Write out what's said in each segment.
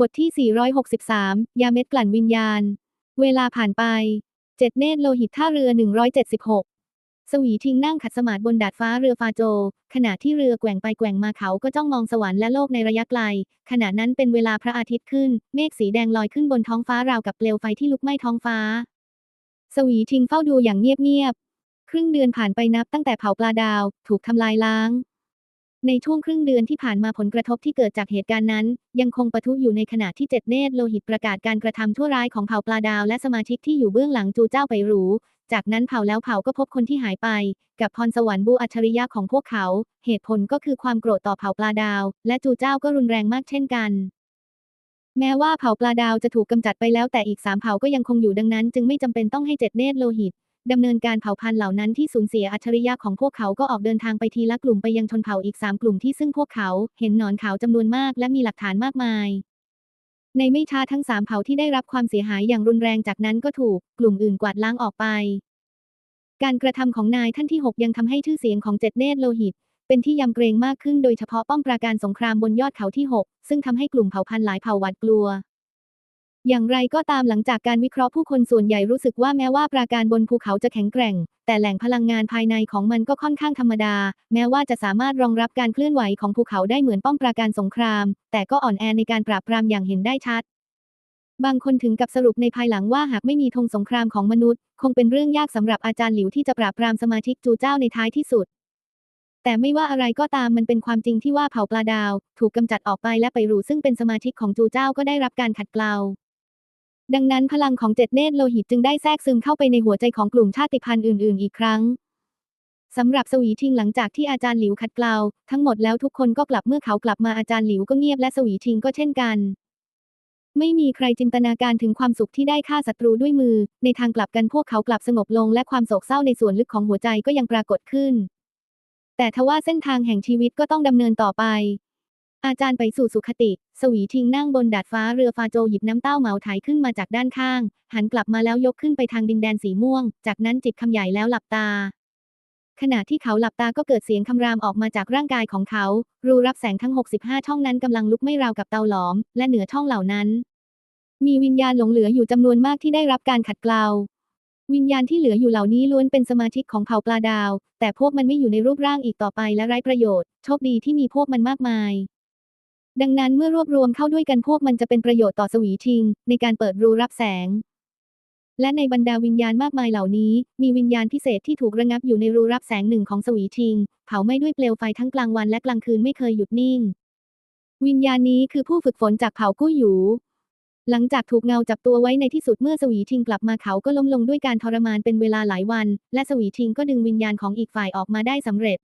บทที่ 463 ยาเม็ดกลั่นวิญญาณ เวลาผ่านไป เจ็ดเนตรโลหิตท่าเรือ 176 สวีทิ้งนั่งขัดสมาธิบนดาดฟ้าเรือฟาโจ ขณะที่เรือแกว่งไปแกว่งมาเขาก็จ้องมองสวรรค์และโลกในระยะไกล ขณะนั้นเป็นเวลาพระอาทิตย์ขึ้น เมฆสีแดงลอยขึ้นบนท้องฟ้าราวกับเปลวไฟที่ลุกไหม้ท้องฟ้า สวีทิงเฝ้าดูอย่างเงียบๆ ครึ่งเดือนผ่านไปนับตั้งแต่เผาปลาดาว ถูกทำลายล้าง ในช่วงครึ่งเดือนที่ผ่านมาผลกระทบที่เกิดจากเหตุการณ์นั้น ยังคงปะทุอยู่ในขณะที่เจ็ดเนตรโลหิตประกาศการกระทำชั่วร้ายของเผ่าปลาดาวและสมาชิกที่อยู่เบื้องหลังจูเจ้าไปรูจากนั้นเผ่าแล้วเผ่าก็พบคนที่หายไป กับพรสวรรค์บูอัจฉริยะของพวกเขา เหตุผลก็คือความโกรธต่อเผ่าปลาดาว และจูเจ้าก็รุนแรงมากเช่นกัน แม้ว่าเผ่าปลาดาวจะถูกกำจัดไปแล้วแต่อีกสามเผ่าก็ยังคงอยู่ดังนั้น จึงไม่จำเป็นต้องให้เจ็ดเนตรโลหิต ดำเนินการเผาพันธุ์เหล่านั้นที่สูญเสียอัจฉริยะของพวกเขาก็ออกเดินทางไปทีละกลุ่มไปยังชนเผ่าอีกสามกลุ่มที่ซึ่งพวกเขาเห็นหนอนขาวจำนวนมากและมีหลักฐานมากมาย ในไม่ช้าทั้งสามเผ่าที่ได้รับความเสียหายอย่างรุนแรงจากนั้นก็ถูกกลุ่มอื่นกวาดล้างออกไป การกระทำของนายท่านที่6ยังทำให้ชื่อเสียงของเจ็ดเนตรโลหิตเป็นที่ยำเกรงมากขึ้นโดยเฉพาะป้อมปราการสงครามบนยอดเขาที่ 6 ซึ่งทำให้กลุ่มเผ่าพันธุ์หลายเผ่าหวาดกลัว อย่างไรก็ตามหลังจากการวิเคราะห์ผู้คนส่วนใหญ่รู้สึกว่าแม้ว่าปราการบนภูเขาจะแข็งแกร่ง แต่แหล่งพลังงานภายในของมันก็ค่อนข้างธรรมดา แม้ว่าจะสามารถรองรับการเคลื่อนไหวของภูเขาได้เหมือนป้อมปราการสงคราม แต่ก็อ่อนแอในการปราบปรามอย่างเห็นได้ชัด บางคนถึงกับสรุปในภายหลังว่าหากไม่มีธงสงครามของมนุษย์ คงเป็นเรื่องยากสำหรับอาจารย์หลิวที่จะปราบปรามสมาชิกจูเจ้าในท้ายที่สุด แต่ไม่ว่าอะไรก็ตามมันเป็นความจริงที่ว่าเผ่าปลาดาว ถูกกำจัดออกไปและไปรูซึ่งเป็นสมาชิกของจูเจ้าก็ได้รับการขัดเกลา ดังนั้นพลังของเจ็ดเนตรโลหิตจึงได้แทรกซึมเข้าไปในหัวใจของกลุ่มชาติพันธุ์อื่น ๆ อีกครั้งสำหรับสวีทิงหลังจากที่อาจารย์หลิวขัดเกลาทั้งหมดแล้วทุกคนก็กลับเมื่อเขากลับมาอาจารย์หลิวก็เงียบและสวีทิงก็เช่นกัน ไม่มีใครจินตนาการถึงความสุขที่ได้ฆ่าศัตรูด้วยมือ ในทางกลับกันพวกเขากลับสงบลงและความโศกเศร้าในส่วนลึกของหัวใจก็ยังปรากฏขึ้น แต่ทว่าเส้นทางแห่งชีวิตก็ต้องดำเนินต่อไป อาจารย์ไปสู่สุขติ สวีทิงนั่งบนดาดฟ้าเรือฟาโจหยิบน้ำเต้าเหมาไถขึ้นมาจากด้านข้าง หันกลับมาแล้วยกขึ้นไปทางดินแดนสีม่วง จากนั้นจิบคำใหญ่แล้วหลับตา ขณะที่เขาหลับตาก็เกิดเสียงคำรามออกมาจากร่างกายของเขา รูรับแสงทั้ง 65 ช่องนั้นกำลังลุกไม้ราวกับเตาหลอม และเหนือช่องเหล่านั้น มีวิญญาณหลงเหลืออยู่จำนวนมากที่ได้รับการขัดเกลาวิญญาณที่เหลืออยู่เหล่านี้ล้วนเป็นสมาชิกของเผ่าปลาดาว แต่พวกมันไม่อยู่ในรูปร่างอีกต่อไปและไร้ประโยชน์ โชคดีที่มีพวกมันมากมาย ดังนั้นเมื่อรวบรวมเข้าด้วยกันพวกมันจะเป็นประโยชน์ต่อสวีทิง ในการเปิดรูรับแสง และในบรรดาวิญญาณมากมายเหล่านี้ มีวิญญาณพิเศษที่ถูกระงับอยู่ในรูรับแสงหนึ่งของสวีทิง เผาไม้ด้วยเปลวไฟทั้งกลางวันและกลางคืนไม่เคยหยุดนิ่ง วิญญาณนี้คือผู้ฝึกฝนจากเผากู้หยูหลังจากถูกเงาจับตัวไว้ในที่สุดเมื่อสวีทิงกลับมาเขาก็ล้มลงด้วยการทรมานเป็นเวลาหลายวัน และสวีทิงก็ดึงวิญญาณของอีกฝ่ายออกมาได้สำเร็จ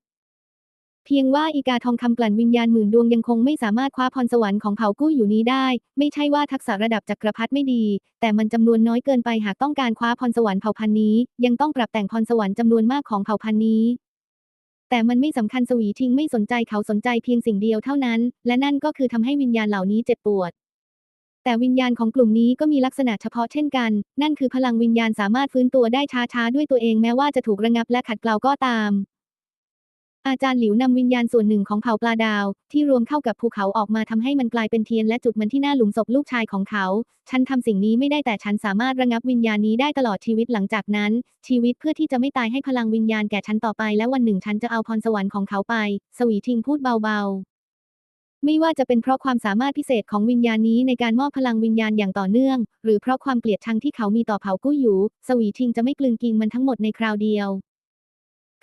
เพียงว่าอีกาทองคำกลั่นวิญญาณหมื่นดวงยังคงไม่สามารถคว้าพรสวรรค์ของเผ่ากู้อยู่นี้ได้ ไม่ใช่ว่าทักษะระดับจักรพรรดิไม่ดี แต่มันจำนวนน้อยเกินไปหากต้องการคว้าพรสวรรค์เผ่าพันธุ์นี้ ยังต้องปรับแต่งพรสวรรค์จำนวนมากของเผ่าพันธุ์นี้ แต่มันไม่สำคัญสวีทิงไม่สนใจเขาสนใจเพียงสิ่งเดียวเท่านั้น และนั่นก็คือทำให้วิญญาณเหล่านี้เจ็บปวดแต่วิญญาณของกลุ่มนี้ก็มีลักษณะเฉพาะเช่นกัน นั่นคือพลังวิญญาณสามารถฟื้นตัวได้ช้าๆ ด้วยตัวเองแม้ว่าจะถูกระงับและขัดเกลาก็ตาม อาจารย์หลิวนำวิญญาณส่วนหนึ่งของเผ่าปลาดาว ที่รวมเข้ากับภูเขาออกมาทำให้มันกลายเป็นเทียนและจุดมันที่หน้าหลุมศพลูกชายของเขา ฉันทำสิ่งนี้ไม่ได้แต่ฉันสามารถระงับวิญญาณนี้ได้ตลอดชีวิตหลังจากนั้น ชีวิตเพื่อที่จะไม่ตายให้พลังวิญญาณแก่ฉันต่อไป และวันหนึ่งฉันจะเอาพรสวรรค์ของเขาไป สวีทิงพูดเบาๆไม่ว่าจะเป็นเพราะความสามารถพิเศษของวิญญาณนี้ในการมอบพลังวิญญาณอย่างต่อเนื่อง หรือเพราะความเกลียดชังที่เขามีต่อเผ่ากู้หยูสวีทิงจะไม่กลืนกินมันทั้งหมดในคราวเดียว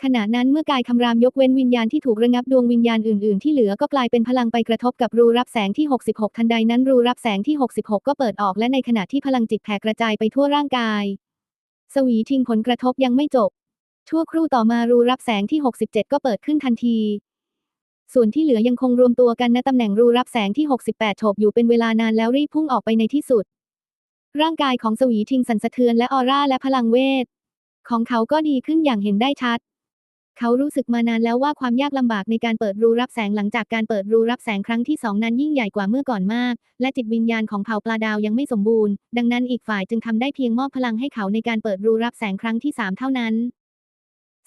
ขณะนั้นเมื่อกายคำรามยกเว้นวิญญาณที่ถูกระงับดวงวิญญาณอื่นๆ ที่เหลือก็กลายเป็นพลังไปกระทบกับรูรับแสงที่ 66 ทันใดนั้นรูรับแสงที่ 66 ก็เปิดออกและในขณะที่พลังจิตแผ่กระจายไปทั่วร่างกาย สวีทิงผลกระทบยังไม่จบ ชั่วครู่ต่อมารูรับแสงที่ 67 ก็เปิดขึ้นทันที ส่วนที่เหลือยังคงรวมตัวกันณตำแหน่งรูรับแสงที่ 68โฉบอยู่เป็นเวลานานแล้วรีบพุ่งออกไปในที่สุด ร่างกายของสวีทิงสั่นสะเทือนและออร่าและพลังเวทของเขาก็ดีขึ้นอย่างเห็นได้ชัด เขารู้สึกมานานแล้วว่าความยากลำบากในการเปิดรูรับแสงหลังจากการเปิดรูรับแสงครั้งที่สองนั้นยิ่งใหญ่กว่าเมื่อก่อนมาก และจิตวิญญาณของเผ่าปลาดาวยังไม่สมบูรณ์ ดังนั้นอีกฝ่ายจึงทำได้เพียงมอบพลังให้เขาในการเปิดรูรับแสงครั้งที่สามเท่านั้น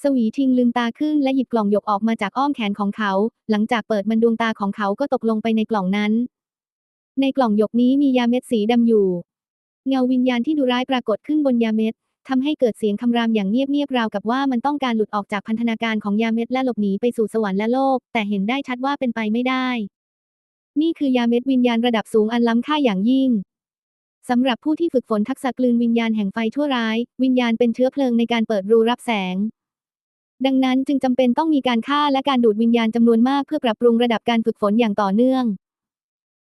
สวีทิงลืมตาขึ้นและหยิบกล่องหยกออกมาจากอ้อมแขนของเขา หลังจากเปิดมันดวงตาของเขาก็ตกลงไปในกล่องนั้น ในกล่องหยกนี้มียาเม็ดสีดำอยู่ เงาวิญญาณที่ดุร้ายปรากฏขึ้นบนยาเม็ด ทำให้เกิดเสียงคำรามอย่างเงียบๆราวกับว่ามันต้องการหลุดออกจากพันธนาการของยาเม็ดและหลบหนีไปสู่สวรรค์และโลก แต่เห็นได้ชัดว่าเป็นไปไม่ได้ นี่คือยาเม็ดวิญญาณระดับสูงอันล้ำค่าอย่างยิ่งสำหรับผู้ที่ฝึกฝนทักษะกลืนวิญญาณแห่งไฟชั่วร้าย วิญญาณเป็นเชื้อเพลิงในการเปิดรูรับแสง ดังนั้นจึงจำเป็นต้องมีการฆ่าและการดูดวิญญาณจำนวนมากเพื่อปรับปรุงระดับการฝึกฝนอย่างต่อเนื่อง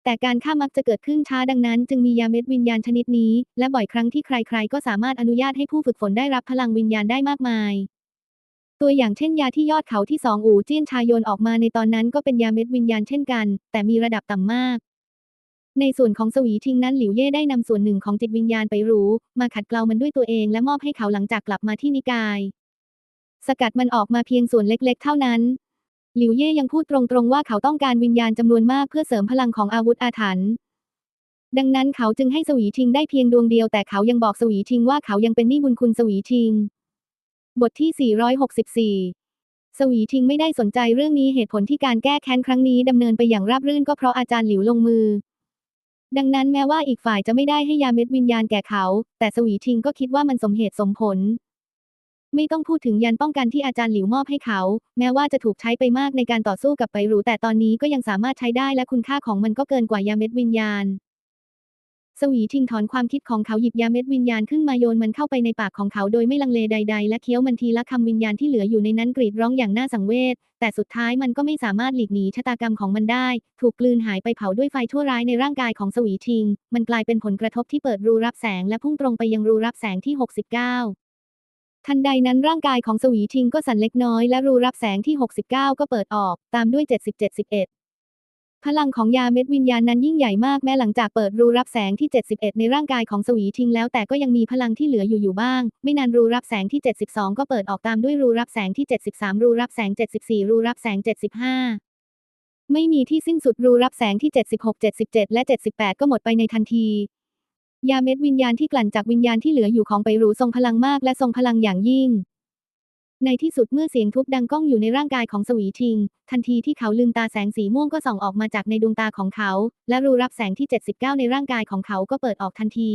แต่การฆ่ามักจะเกิดขึ้นช้าดังนั้น จึงมียาเม็ดวิญญาณชนิดนี้ และบ่อยครั้งที่ใครๆ ก็สามารถอนุญาตให้ผู้ฝึกฝนได้รับพลังวิญญาณได้มากมาย ตัวอย่างเช่นยาที่ยอดเขาที่สองอู่เจี้ยนชายโยนออกมาในตอนนั้นก็เป็นยาเม็ดวิญญาณเช่นกัน แต่มีระดับต่ำมาก ในส่วนของสวีทิงนั้นหลิวเย่ได้นำส่วนหนึ่งของจิตวิญญาณไปรู้ มาขัดเกลามันด้วยตัวเองและมอบให้เขาหลังจากกลับมาที่นิกายสกัดมันออกมาเพียงส่วนเล็กๆ เท่านั้น หลิวเย่ยังพูดตรงๆว่าเขาต้องการวิญญาณจำนวนมากเพื่อเสริมพลังของอาวุธอาถรรพ์ดังนั้นเขาจึงให้สวีทิงได้เพียงดวงเดียวแต่เขายังบอกสวีทิงว่าเขายังเป็นหนี้บุญคุณสวีทิง บทที่ 464 สวีทิงไม่ได้สนใจเรื่องนี้เหตุผลที่การแก้แค้นครั้งนี้ดำเนินไปอย่างราบรื่นก็เพราะอาจารย์หลิวลงมือ ดังนั้นแม้ว่าอีกฝ่ายจะไม่ได้ให้ยาเม็ดวิญญาณแก่เขา แต่สวีทิงก็คิดว่ามันสมเหตุสมผล ไม่ต้องพูดถึงยันป้องกันที่อาจารย์หลิวมอบให้เขา แม้ว่าจะถูกใช้ไปมากในการต่อสู้กับไปรูแต่ตอนนี้ก็ยังสามารถใช้ได้และคุณค่าของมันก็เกินกว่ายาเม็ดวิญญาณ สวีทิงถอนความคิดของเขาหยิบยาเม็ดวิญญาณขึ้นมาโยนมันเข้าไปในปากของเขาโดยไม่ลังเลใด ๆ และเคี้ยวมันทีละคำวิญญาณที่เหลืออยู่ในนั้นกรีดร้องอย่างน่าสังเวชแต่สุดท้ายมันก็ไม่สามารถหลีกหนีชะตากรรมของมันได้ ถูกกลืนหายไปเผาด้วยไฟชั่วร้ายในร่างกายของสวีทิง มันกลายเป็นผลกระทบที่เปิดรูรับแสงและพุ่งตรงไปยังรูรับแสงที่ 69 ทันใดนั้นร่างกายของสวีทิงก็สั่นเล็กน้อยและรูรับแสงที่ 69 ก็เปิดออก ตามด้วย 70-71 พลังของยาเม็ดวิญญาณนั้นยิ่งใหญ่มากแม้หลังจากเปิดรูรับแสงที่ 71 ในร่างกายของสวีทิงแล้วแต่ก็ยังมีพลังที่เหลืออยู่อยู่บ้าง ไม่นานรูรับแสงที่ 72 ก็เปิดออกตามด้วยรูรับแสงที่ 73 รูรับแสง 74 รูรับแสง 75ไม่มีที่สิ้นสุดรูรับแสงที่ 76 77 และ 78 ก็หมดไปในทันที ยาเม็ดวิญญาณที่กลั่นจากวิญญาณที่เหลืออยู่ของไปรูทรงพลังมากและทรงพลังอย่างยิ่ง ในที่สุดเมื่อเสียงทุบดังก้องอยู่ในร่างกายของสวีทิง ทันทีที่เขาลืมตาแสงสีม่วงก็ส่องออกมาจากในดวงตาของเขา และรูรับแสงที่ 79 ในร่างกายของเขาก็เปิดออกทันที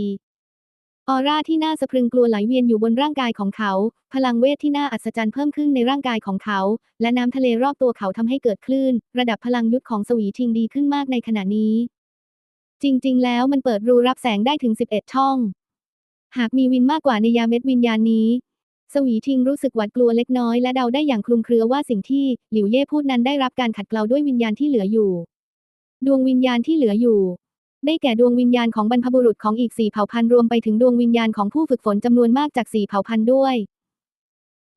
ออร่าที่น่าสะพรึงกลัวไหลเวียนอยู่บนร่างกายของเขา พลังเวทที่น่าอัศจรรย์เพิ่มขึ้นในร่างกายของเขา และน้ำทะเลรอบตัวเขาทำให้เกิดคลื่น ระดับพลังยุทธของสวีทิงดีขึ้นมากในขณะนี้ จริง ๆ แล้วมันเปิดรูรับแสงได้ถึง 11 ช่อง หากมีวินมากกว่าในยาเม็ดวิญญาณนี้ สวีทิงรู้สึกหวาดกลัวเล็กน้อยและเดาได้อย่างคลุมเครือว่าสิ่งที่หลิวเย่พูดนั้นได้รับการขัดเกลาด้วยวิญญาณที่เหลืออยู่ ดวงวิญญาณที่เหลืออยู่ ได้แก่ดวงวิญญาณของบรรพบุรุษของอีกสี่เผ่าพันธุ์รวมไปถึงดวงวิญญาณของผู้ฝึกฝนจำนวนมากจากสี่เผ่าพันธุ์ด้วย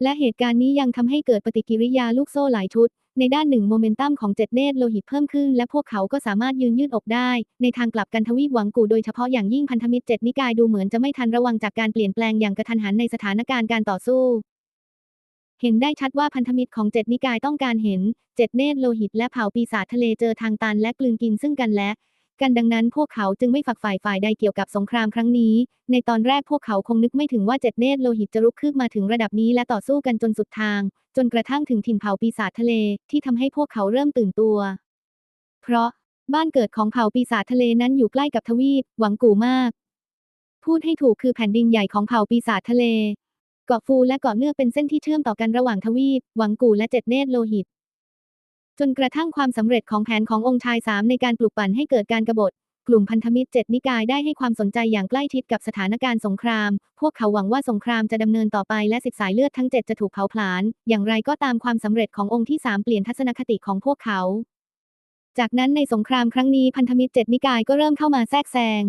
และเหตุการณ์นี้ยังทำให้เกิดปฏิกิริยาลูกโซ่หลายชุด ในด้านหนึ่งโมเมนตัมของเจ็ดเนตรโลหิตเพิ่มขึ้น และพวกเขาก็สามารถยืนยืดอกได้ ในทางกลับกันทวีปหวังกูโดยเฉพาะอย่างยิ่งพันธมิตรเจ็ดนิกายดูเหมือนจะไม่ทันระวังจากการเปลี่ยนแปลงอย่างกระทันหันในสถานการณ์การต่อสู้ เห็นได้ชัดว่าพันธมิตรของเจ็ดนิกายต้องการเห็นเจ็ดเนตรโลหิตและเผ่าปีศาจทะเลเจอทางตันและกลืนกินซึ่งกันและ กันดังนั้นพวกเขาจึงไม่ฝักฝ่ายฝ่ายใดเกี่ยวกับสงครามครั้งนี้ ในตอนแรกพวกเขาคงนึกไม่ถึงว่าเจ็ดเนตรโลหิตจะรุกคืบมาถึงระดับนี้และต่อสู้กันจนสุดทาง จนกระทั่งถึงถิ่นเผ่าปีศาจทะเลที่ทำให้พวกเขาเริ่มตื่นตัว เพราะบ้านเกิดของเผ่าปีศาจทะเลนั้นอยู่ใกล้กับทวีปหวังกูมาก พูดให้ถูกคือแผ่นดินใหญ่ของเผ่าปีศาจทะเล เกาะฟูและเกาะเนือกเป็นเส้นที่เชื่อมต่อกันระหว่างทวีปหวังกูและเจ็ดเนตรโลหิต จนกระทั่งความสำเร็จของแผนขององค์ชายสามในการปลุกปั่นให้เกิดการกบฏ กลุ่มพันธมิตรเจ็ดนิกายได้ให้ความสนใจอย่างใกล้ชิดกับสถานการณ์สงคราม พวกเขาหวังว่าสงครามจะดำเนินต่อไปและสิทธิสายเลือดทั้งเจ็ดจะถูกเผาผลาญ อย่างไรก็ตามความสำเร็จขององค์ที่สามเปลี่ยนทัศนคติของพวกเขา จากนั้นในสงครามครั้งนี้พันธมิตรเจ็ดนิกายก็เริ่มเข้ามาแทรกแซง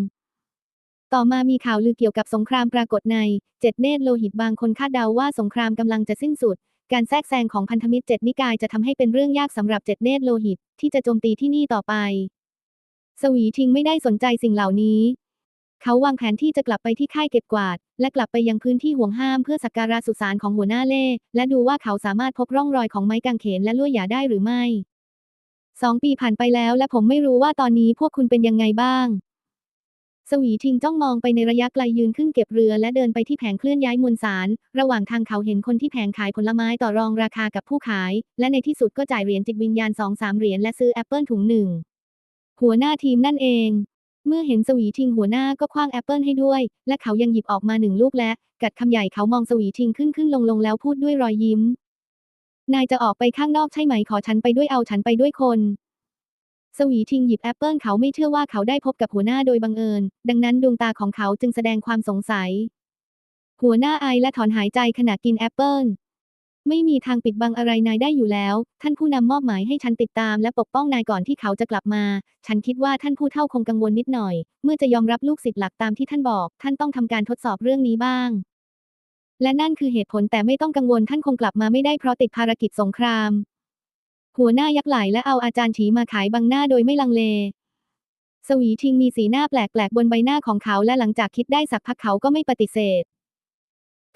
ต่อมามีข่าวลือเกี่ยวกับสงครามปรากฏในเจ็ดเนตรโลหิตบางคนคาดเดาว่าสงครามกำลังจะสิ้นสุด การแทรกแซงของพันธมิตรเจ็ดนิกายจะทำให้เป็นเรื่องยากสำหรับเจ็ดเนตรโลหิต ที่จะโจมตีที่นี่ต่อไป สวีทิงไม่ได้สนใจสิ่งเหล่านี้ เขาวางแผนที่จะกลับไปที่ค่ายเก็บกวาด และกลับไปยังพื้นที่ห่วงห้ามเพื่อสักการะสุสานของหัวหน้าเล่ และดูว่าเขาสามารถพบร่องรอยของไม้กางเขนและลวดหยาได้หรือไม่สองปีผ่านไปแล้วและผมไม่รู้ว่าตอนนี้พวกคุณเป็นยังไงบ้าง สวีทิงจ้องมองไปในระยะไกลยืนขึ้นเก็บเรือและเดินไปที่แผงเคลื่อนย้ายมวลสาร ระหว่างทางเขาเห็นคนที่แผงขายผลไม้ต่อรองราคากับผู้ขาย และในที่สุดก็จ่ายเหรียญจิตวิญญาณสองสามเหรียญและซื้อแอปเปิลถุงหนึ่ง หัวหน้าทีมนั่นเอง เมื่อเห็นสวีทิงหัวหน้าก็คว้างแอปเปิลให้ด้วย และเขายังหยิบออกมาหนึ่งลูกและ กัดคำใหญ่เขามองสวีทิงขึ้นขึ้นลงลงแล้วพูดด้วยรอยยิ้ม นายจะออกไปข้างนอกใช่ไหมขอฉันไปด้วยเอาฉันไปด้วยคน สวีทิงหยิบแอปเปิลเขาไม่เชื่อว่าเขาได้พบกับหัวหน้าโดยบังเอิญ ดังนั้นดวงตาของเขาจึงแสดงความสงสัย หัวหน้าไอและถอนหายใจขณะกินแอปเปิลไม่มีทางปิดบังอะไรนายได้อยู่แล้ว ท่านผู้นำมอบหมายให้ฉันติดตามและปกป้องนายก่อนที่เขาจะกลับมา ฉันคิดว่าท่านผู้เฒ่าคงกังวลนิดหน่อย เมื่อจะยอมรับลูกศิษย์หลักตามที่ท่านบอก ท่านต้องทำการทดสอบเรื่องนี้บ้าง และนั่นคือเหตุผลแต่ไม่ต้องกังวลท่านคงกลับมาไม่ได้เพราะติดภารกิจสงคราม หัวหน้ายักษ์ไหลและเอาอาจารย์ฉีมาขายบังหน้าโดยไม่ลังเล สวีทิงมีสีหน้าแปลกๆบนใบหน้าของเขาและหลังจากคิดได้สักพักเขาก็ไม่ปฏิเสธ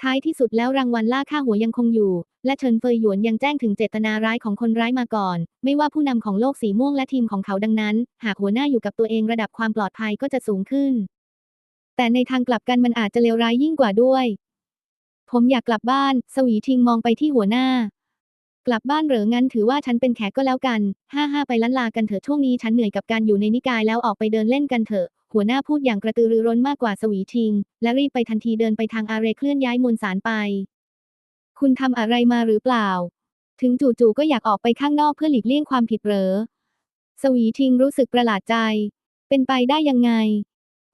ท้ายที่สุดแล้วรางวัลล่าค่าหัวยังคงอยู่ และเฉินเฟยหยวนยังแจ้งถึงเจตนาร้ายของคนร้ายมาก่อน ไม่ว่าผู้นำของโลกสีม่วงและทีมของเขาดังนั้น หากหัวหน้าอยู่กับตัวเองระดับความปลอดภัยก็จะสูงขึ้น แต่ในทางกลับกันมันอาจจะเลวร้ายยิ่งกว่าด้วย ผมอยากกลับบ้าน สวีทิงมองไปที่หัวหน้า กลับบ้านเหรองั้นถือว่าฉันเป็นแขกก็แล้วกัน ห้าห้าไปล้านลากันเถอะช่วงนี้ฉันเหนื่อยกับการอยู่ในนิกายแล้วออกไปเดินเล่นกันเถอะ หัวหน้าพูดอย่างกระตือรือร้นมากกว่าสวีทิง และรีบไปทันทีเดินไปทางอาเรเคลื่อนย้ายมวลสารไป คุณทำอะไรมาหรือเปล่า ถึงจู่ๆก็อยากออกไปข้างนอกเพื่อหลีกเลี่ยงความผิดเหรอ สวีทิงรู้สึกประหลาดใจ เป็นไปได้ยังไง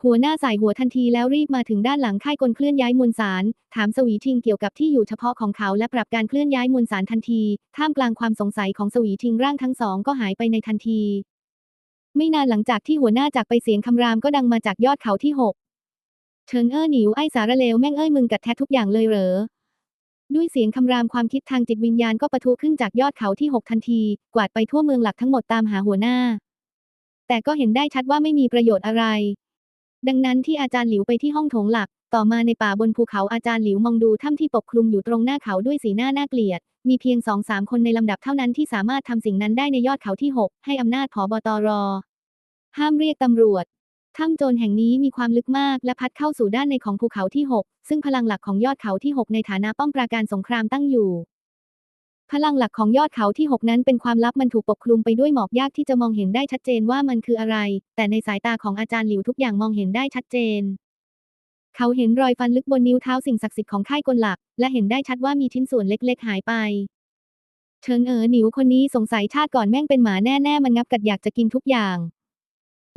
หัวหน้าสายหัวทันทีแล้วรีบมาถึงด้านหลังค่ายกลเคลื่อนย้ายมวลสาร ถามสวีทิงเกี่ยวกับที่อยู่เฉพาะของเขาและปรับการเคลื่อนย้ายมวลสารทันที ท่ามกลางความสงสัยของสวีทิงร่างทั้งสองก็หายไปในทันที ไม่นานหลังจากที่หัวหน้าจากไปเสียงคำรามก็ดังมาจากยอดเขาที่หกเชิญเอ้อหนิวไอ้สารเลวแม่งเอ้ยมึงกัดแทะทุกอย่างเลยเหรอด้วยเสียงคำรามความคิดทางจิตวิญญาณก็ปะทุขึ้นจากยอดเขาที่หกทันที กวาดไปทั่วเมืองหลักทั้งหมดตามหาหัวหน้า แต่ก็เห็นได้ชัดว่าไม่มีประโยชน์อะไร ดังนั้นที่อาจารย์หลิวไปที่ห้องโถงหลัก ต่อมาในป่าบนภูเขาอาจารย์หลิวมองดูถ้ำที่ปกคลุมอยู่ตรงหน้าเขาด้วยสีหน้าน่าเกลียด มีเพียงสองสามคนในลำดับเท่านั้นที่สามารถทำสิ่งนั้นได้ในยอดเขาที่6ให้อำนาจผอบตร ห้ามเรียกตำรวจถ้ำโจรแห่งนี้มีความลึกมากและพัดเข้าสู่ด้านในของภูเขาที่ 6 ซึ่งพลังหลักของยอดเขาที่ 6 ในฐานะป้อมปราการสงครามตั้งอยู่ พลังหลักของยอดเขาที่ 6 นั้นเป็นความลับมันถูกปกคลุมไปด้วยหมอกยากที่จะมองเห็นได้ชัดเจนว่ามันคืออะไร แต่ในสายตาของอาจารย์หลิวทุกอย่างมองเห็นได้ชัดเจน เขาเห็นรอยฟันลึกบนนิ้วเท้าสิ่งศักดิ์สิทธิ์ของค่ายกลหลัก และเห็นได้ชัดว่ามีชิ้นส่วนเล็กๆ หายไป เชิงเอ๋อหนิวคนนี้สงสัยชาติก่อนแม่งเป็นหมาแน่ๆมันงับกัดอยากจะกินทุกอย่าง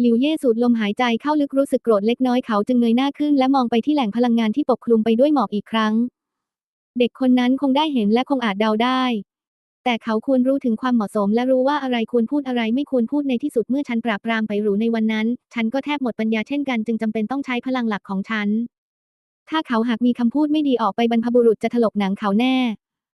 หลิวเย่สูดลมหายใจเข้าลึกรู้สึกโกรธเล็กน้อยเขาจึงเงยหน้าขึ้นและมองไปที่แหล่งพลังงานที่ปกคลุมไปด้วยหมอกอีกครั้ง เด็กคนนั้นคงได้เห็นและคงอาจเดาได้ แต่เขาควรรู้ถึงความเหมาะสมและรู้ว่าอะไรควรพูดอะไรไม่ควรพูดในที่สุดเมื่อฉันปราบปรามไปหรูในวันนั้น ฉันก็แทบหมดปัญญาเช่นกันจึงจำเป็นต้องใช้พลังหลักของฉัน ถ้าเขาหากมีคำพูดไม่ดีออกไปบรรพบุรุษจะถลกหนังเขาแน่